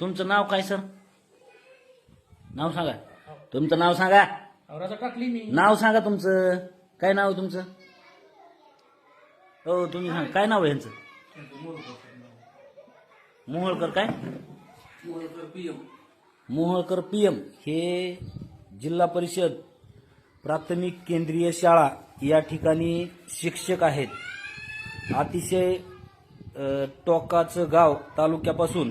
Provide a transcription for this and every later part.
तुमचं नाव काय सर? नाव सांगा. तुमचं नाव सांगा. औराचा टाकली मी. नाव सांगा तुमचं. काय नाव आहे तुमचं? हो तुम्ही सांगा. काय नाव आहे यांचं? मोहोळकर काय? Moholkar P M. हे जिल्हा परिषद प्राथमिक केंद्रीय शाळा या ठिकाणी शिक्षक आहेत. अतिशय टोकाचं गाव तालुक्यापासून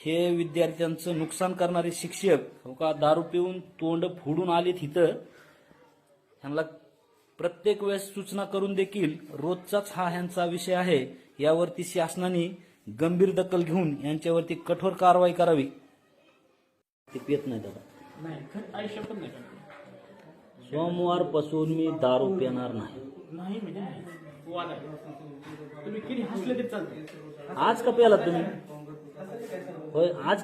हे विद्यार्थ्यांचं नुकसान करणारे शिक्षक हो का दारू पिऊन तोंड फोडून आलेत इथं. ह्यांना प्रत्येक वेळेस सूचना करून देखील रोजचाच हा ह्यांचा विषय आहे. यावरती शासनाने गंभीर दखल घेऊन यांच्यावरती कठोर कारवाई करावी. ते पित नाही दादा करत. सोमवारपासून मी दारू पिणार नाही. नाही म्हणजे आज का प्याला तुम्ही? होय आज